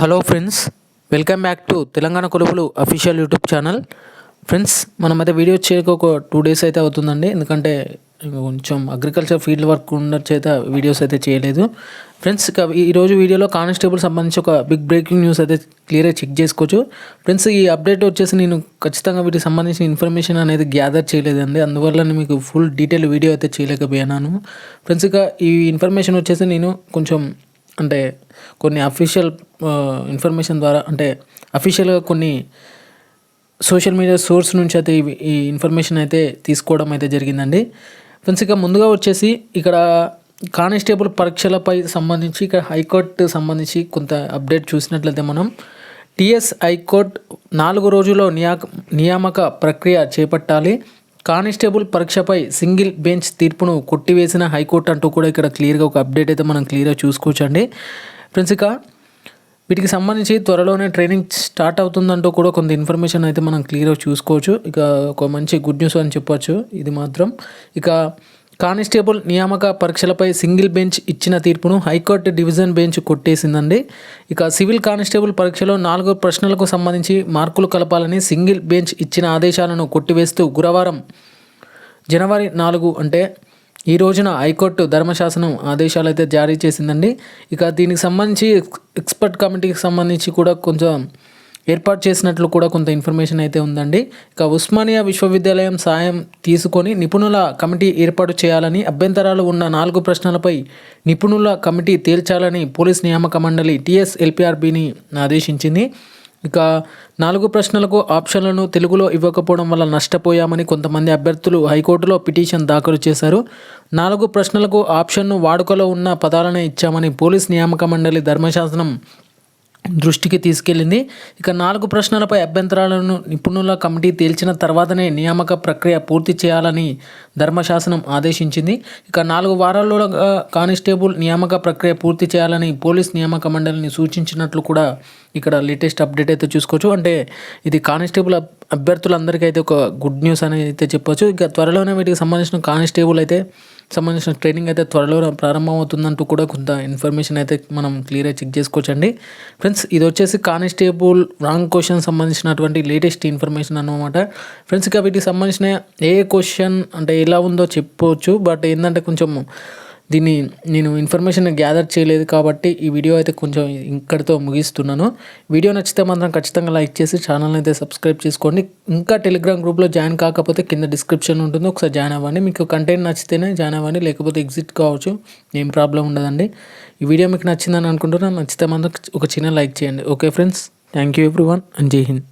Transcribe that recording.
Hello friends welcome back to Telangana కొలుపులు official YouTube channel. Friends మనం అయితే video చేయక ఒక టూ డేస్ అయితే అవుతుందండి. ఎందుకంటే కొంచెం అగ్రికల్చర్ ఫీల్డ్ వర్క్ ఉన్న చేత వీడియోస్ అయితే చేయలేదు. ఫ్రెండ్స్ ఇక ఈరోజు వీడియోలో కానిస్టేబుల్ సంబంధించి ఒక బిగ్ బ్రేకింగ్ న్యూస్ అయితే క్లియర్గా చెక్ చేసుకోవచ్చు. ఫ్రెండ్స్ ఈ అప్డేట్ వచ్చేసి నేను ఖచ్చితంగా వీటికి సంబంధించిన ఇన్ఫర్మేషన్ అనేది గ్యాదర్ చేయలేదండి. అందువల్ల నేను మీకు ఫుల్ డీటెయిల్ వీడియో అయితే చేయలేకపోయాను ఫ్రెండ్స్ ఇక ఈ ఇన్ఫర్మేషన్ వచ్చేసి నేను కొంచెం అంటే కొన్ని అఫీషియల్ ఇన్ఫర్మేషన్ ద్వారా అంటే అఫీషియల్గా కొన్ని సోషల్ మీడియా సోర్స్ నుంచి అయితే ఈ ఇన్ఫర్మేషన్ అయితే తీసుకోవడం అయితే జరిగిందండి. ఫ్రెండ్స్ ఇక ముందుగా వచ్చేసి ఇక్కడ కానిస్టేబుల్ పరీక్షలపై సంబంధించి ఇక్కడ హైకోర్టు సంబంధించి కొంత అప్డేట్ చూసినట్లయితే మనం టిఎస్ హైకోర్టు నాలుగు రోజుల్లో నియా నియామక ప్రక్రియ చేపట్టాలి. కానిస్టేబుల్ పరీక్షపై సింగిల్ బెంచ్ తీర్పును కొట్టివేసిన హైకోర్టు అంటూ కూడా ఇక్కడ క్లియర్గా ఒక అప్డేట్ అయితే మనం క్లియర్గా చూసుకోవచ్చండి. ఫ్రెండ్స్ ఇక వీటికి సంబంధించి త్వరలోనే ట్రైనింగ్ స్టార్ట్ అవుతుందంటూ కూడా కొంత ఇన్ఫర్మేషన్ అయితే మనం క్లియర్గా చూసుకోవచ్చు. ఇక ఒక మంచి గుడ్ న్యూస్ అని చెప్పొచ్చు. ఇది మాత్రం. ఇక కానిస్టేబుల్ నియామక పరీక్షలపై సింగిల్ బెంచ్ ఇచ్చిన తీర్పును హైకోర్టు డివిజన్ బెంచ్ కొట్టేసిందండి. ఇక సివిల్ కానిస్టేబుల్ పరీక్షలో నాలుగు ప్రశ్నలకు సంబంధించి మార్కులు కలపాలని సింగిల్ బెంచ్ ఇచ్చిన ఆదేశాలను కొట్టివేస్తూ గురువారం జనవరి నాలుగు అంటే ఈ రోజున హైకోర్టు ధర్మశాసనం ఆదేశాలు అయితే జారీ చేసిందండి. ఇక దీనికి సంబంధించి ఎక్స్పర్ట్ కమిటీకి సంబంధించి కూడా కొంచెం ఏర్పాటు చేసినట్లు కూడా కొంత ఇన్ఫర్మేషన్ అయితే ఉందండి. ఇక ఉస్మానియా విశ్వవిద్యాలయం సాయం తీసుకొని నిపుణుల కమిటీ ఏర్పాటు చేయాలని అభ్యంతరాలు ఉన్న నాలుగు ప్రశ్నలపై నిపుణుల కమిటీ తేల్చాలని పోలీస్ నియామక మండలి టీఎస్ ఎల్పిఆర్బిని ఆదేశించింది. ఇక నాలుగు ప్రశ్నలకు ఆప్షన్లను తెలుగులో ఇవ్వకపోవడం వల్ల నష్టపోయామని కొంతమంది అభ్యర్థులు హైకోర్టులో పిటిషన్ దాఖలు చేశారు. నాలుగు ప్రశ్నలకు ఆప్షన్ను వాడుకలో ఉన్న పదాలనే ఇచ్చామని పోలీస్ నియామక మండలి ధర్మశాసనం దృష్టికి తీసుకెళ్ళింది ఇక నాలుగు ప్రశ్నలపై అభ్యంతరాలను నిపుణుల కమిటీ తేల్చిన తర్వాతనే నియామక ప్రక్రియ పూర్తి చేయాలని ధర్మశాసనం ఆదేశించింది. ఇక నాలుగు వారాల్లో కానిస్టేబుల్ నియామక ప్రక్రియ పూర్తి చేయాలని పోలీస్ నియామక మండలిని సూచించినట్లు కూడా ఇక్కడ లేటెస్ట్ అప్డేట్ అయితే చూసుకోవచ్చు. అంటే ఇది కానిస్టేబుల్ అభ్యర్థులందరికీ అయితే ఒక గుడ్ న్యూస్ అనేది అయితే చెప్పొచ్చు. ఇక త్వరలోనే వీటికి సంబంధించిన కానిస్టేబుల్ అయితే సంబంధించిన ట్రైనింగ్ అయితే త్వరలో ప్రారంభమవుతుందంటూ కూడా కొంత ఇన్ఫర్మేషన్ అయితే మనం క్లియర్గా చెక్ చేసుకోవచ్చండి. ఫ్రెండ్స్ ఇది వచ్చేసి కానిస్టేబుల్ రాంగ్ క్వశ్చన్ సంబంధించినటువంటి లేటెస్ట్ ఇన్ఫర్మేషన్ అనమాట ఫ్రెండ్స్ ఇక వీటికి సంబంధించిన ఏ క్వశ్చన్ అంటే ఎలా ఉందో చెప్పవచ్చు బట్ ఏంటంటే కొంచెం దీన్ని నేను ఇన్ఫర్మేషన్ గ్యాదర్ చేయలేదు కాబట్టి ఈ వీడియో అయితే కొంచెం ఇక్కడితో ముగిస్తున్నాను. వీడియో నచ్చితే మాత్రం ఖచ్చితంగా లైక్ చేసి ఛానల్ని అయితే సబ్స్క్రైబ్ చేసుకోండి. ఇంకా టెలిగ్రామ్ గ్రూప్లో జాయిన్ కాకపోతే కింద డిస్క్రిప్షన్ ఉంటుంది. ఒకసారి జాయిన్ అవ్వండి. మీకు కంటెంట్ నచ్చితేనే జాయిన్ అవ్వండి. లేకపోతే ఎగ్జిట్ కావచ్చు. ఏం ప్రాబ్లం ఉండదండి. ఈ వీడియో మీకు నచ్చిందని అనుకుంటున్నాను. నచ్చితే మాత్రం ఒక చిన్న లైక్ చేయండి. Okay friends thank you everyone and Jai Hind